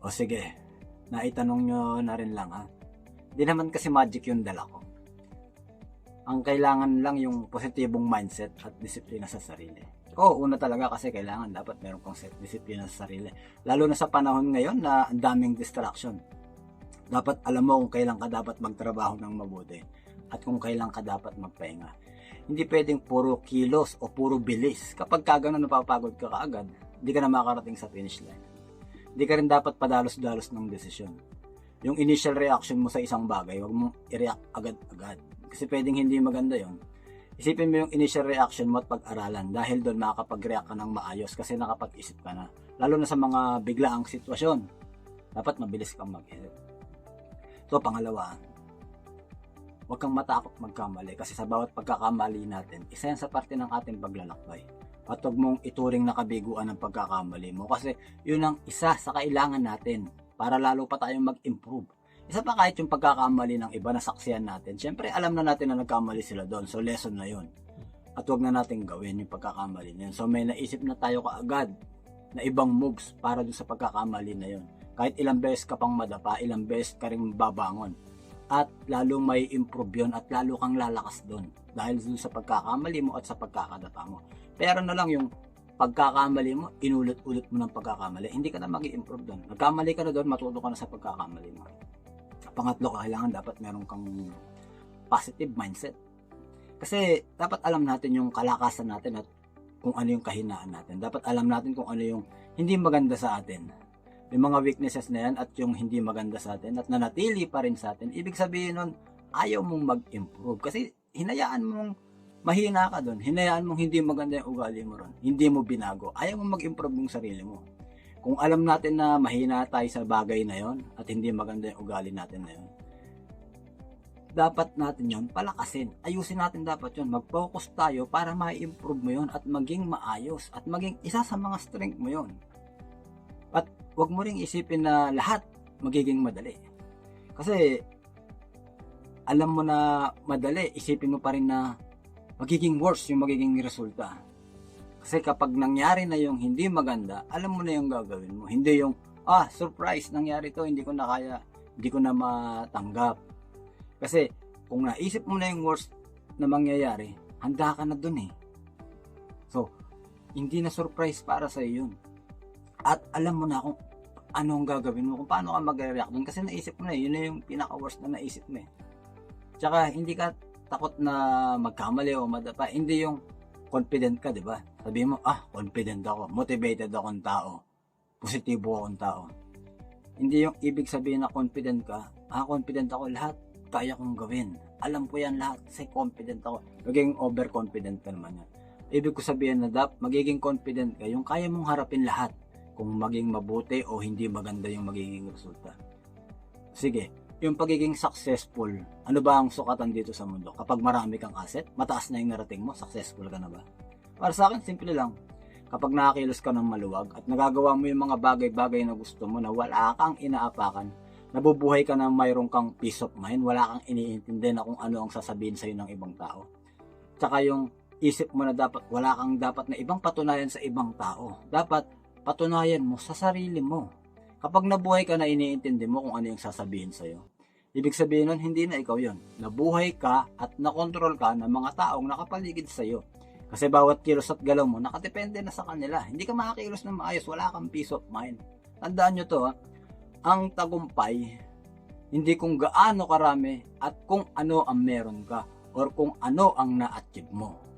O sige, naitanong nyo na rin lang ha. Di naman kasi magic yung dala ko. Ang kailangan lang yung positibong mindset at disiplina sa sarili. Oo, una talaga kasi kailangan dapat meron kang set disiplina sa sarili. Lalo na sa panahon ngayon na ang daming distraction. Dapat alam mo kung kailan ka dapat magtrabaho ng mabuti at kung kailan ka dapat magpahinga. Hindi pwedeng puro kilos o puro bilis. Kapag kagano napapagod ka kaagad, hindi ka na makarating sa finish line. Hindi ka rin dapat padalos-dalos ng desisyon. Yung initial reaction mo sa isang bagay, huwag mong i-react agad-agad. Kasi pwedeng hindi maganda yon. Isipin mo yung initial reaction mo at pag-aralan dahil doon makakapag-react ka ng maayos kasi nakapag-isip ka na. Lalo na sa mga biglaang sitwasyon. Dapat mabilis kang mag-isip. So, pangalawa, huwag kang matakot magkamali kasi sa bawat pagkakamali natin, isa yan sa parte ng ating paglalakbay. At huwag mong ituring na kabiguan ng pagkakamali mo kasi yun ang isa sa kailangan natin para lalo pa tayong mag-improve. Isa pa kahit yung pagkakamali ng iba na saksiyan natin, syempre alam na natin na nagkamali sila doon, so lesson na yun. At huwag na natin gawin yung pagkakamali na yun. So may naisip na tayo kaagad na ibang moves para doon sa pagkakamali na yun. Kahit ilang beses ka pang madapa, ilang beses ka rin babangon. At lalo may improve yun at lalo kang lalakas doon. Dahil doon sa pagkakamali mo at sa pagkakadapa mo. Pero na lang yung pagkakamali mo, inulit-ulit mo ng pagkakamali. Hindi ka na mag improve doon. Nagkamali ka na doon, matuto ka na sa pagkakamali mo. Pangatlo, kailangan dapat meron kang positive mindset. Kasi dapat alam natin yung kalakasan natin at kung ano yung kahinaan natin. Dapat alam natin kung ano yung hindi maganda sa atin. Yung mga weaknesses na yan at yung hindi maganda sa atin at nanatili pa rin sa atin. Ibig sabihin nun, ayaw mong mag-improve. Kasi hinayaan mong mahina ka doon. Hinayaan mong hindi maganda yung ugali mo ron. Hindi mo binago. Ayaw mong mag-improve yung sarili mo. Kung alam natin na mahina tayo sa bagay na yon at hindi maganda yung ugali natin na yon, dapat natin yon palakasin. Ayusin natin dapat yon. Mag-focus tayo para ma-improve mo yon at maging maayos at maging isa sa mga strength mo yon. At wag mo ring isipin na lahat magiging madali. Kasi alam mo na madali, isipin mo pa rin na magiging worse yung magiging resulta. Kasi kapag nangyari na yung hindi maganda, alam mo na yung gagawin mo. Hindi yung, ah, surprise, nangyari to, hindi ko na kaya, hindi ko na matanggap. Kasi kung naisip mo na yung worst na mangyayari, handa ka na dun eh. So, hindi na surprise para sa yun. At alam mo na kung ano ang gagawin mo, kung paano ka mag-react dun. Kasi naisip mo na eh, yun na yung pinaka-worst na naisip mo eh. Tsaka, hindi ka takot na magkamali o madapa. Hindi yung confident ka, di ba? Sabi mo, ah, confident ako, motivated akong tao, positibo akong tao. Hindi yung ibig sabihin na confident ka, ah, confident ako lahat, kaya kong gawin. Alam ko yan lahat, kasi confident ako. Magiging overconfident ka naman yan. Ibig ko sabihin na dap, magiging confident ka, yung kaya mong harapin lahat, kung maging mabuti o hindi maganda yung magiging resulta. Sige, yung pagiging successful, ano ba ang sukatan dito sa mundo? Kapag marami kang asset, mataas na yung narating mo, successful ka na ba? Para sa akin, simple lang. Kapag nakakilos ka ng maluwag at nagagawa mo yung mga bagay-bagay na gusto mo na wala kang inaapakan, nabubuhay ka na mayroon kang peace of mind, wala kang iniintindi na kung ano ang sasabihin sa'yo ng ibang tao. Tsaka yung isip mo na dapat, wala kang dapat na ibang patunayan sa ibang tao. Dapat patunayan mo sa sarili mo. Kapag nabuhay ka na iniintindi mo kung ano yung sasabihin sa'yo, ibig sabihin nun, hindi na ikaw yon. Nabuhay ka at nakontrol ka ng mga taong nakapaligid sa'yo. Kasi bawat kilos at galaw mo, nakadepende na sa kanila. Hindi ka makakilos ng maayos, wala kang peace of mind. Tandaan nyo to, ang tagumpay, hindi kung gaano karami at kung ano ang meron ka or kung ano ang na-achieve mo.